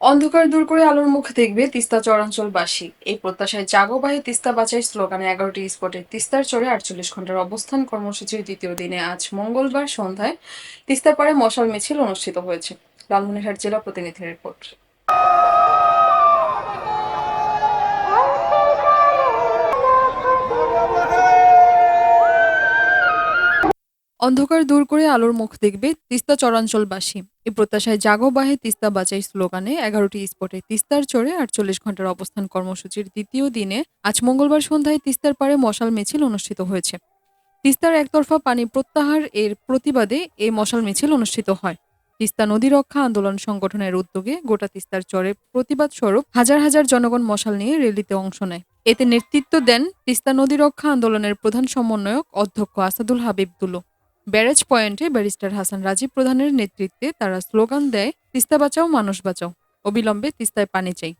অন্ধকার দূর করে আলোর মুখ দেখবে তিস্তা চরাঞ্চলবাসী। এই প্রত্যাশায় জাগোবাহে তিস্তা বাঁচাই স্লোগানে এগারোটি স্পটে তিস্তার চরে আটচল্লিশ ঘণ্টার অবস্থান কর্মসূচির দ্বিতীয় দিনে আজ মঙ্গলবার সন্ধ্যায় তিস্তার পাড়ে মশাল মিছিল অনুষ্ঠিত হয়েছে। লালমনিরহাট জেলা প্রতিনিধির রিপোর্ট। অন্ধকার দূর করে আলোর মুখ দেখবে তিস্তা চরাঞ্চলবাসী। এই প্রত্যাশায় জাগো বাহে তিস্তা বাঁচাই স্লোগানে এগারোটি স্পটে তিস্তার চরে আটচল্লিশ ঘণ্টার অবস্থান কর্মসূচির দ্বিতীয় দিনে আজ মঙ্গলবার সন্ধ্যায় তিস্তার পাড়ে মশাল মিছিল অনুষ্ঠিত হয়েছে। তিস্তার একতরফা পানি প্রত্যাহার এর প্রতিবাদে এই মশাল মিছিল অনুষ্ঠিত হয়। তিস্তা নদী রক্ষা আন্দোলন সংগঠনের উদ্যোগে গোটা তিস্তার চরে প্রতিবাদ স্বরূপ হাজার হাজার জনগণ মশাল নিয়ে র্যালিতে অংশ নেয়। এতে নেতৃত্ব দেন তিস্তা নদী রক্ষা আন্দোলনের প্রধান সমন্বয়ক অধ্যক্ষ আসাদুল হাবিব দুলো। ব্যারেজ পয়েন্টে ব্যারিস্টার হাসান রাজীব প্রধানের নেতৃত্বে তারা স্লোগান দেয় তিস্তা বাঁচাও মানুষ বাঁচাও অবিলম্বে তিস্তায় পানি চাই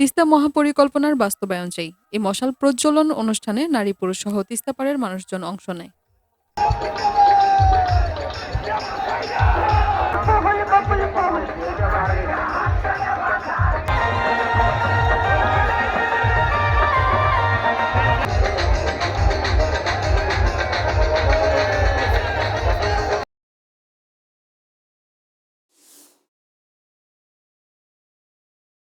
তিস্তা মহাপরিকল্পনার বাস্তবায়ন চাই এই মশাল প্রজ্বলন অনুষ্ঠানে নারী পুরুষ সহ তিস্তাপাড়ের মানুষজন অংশ নেয়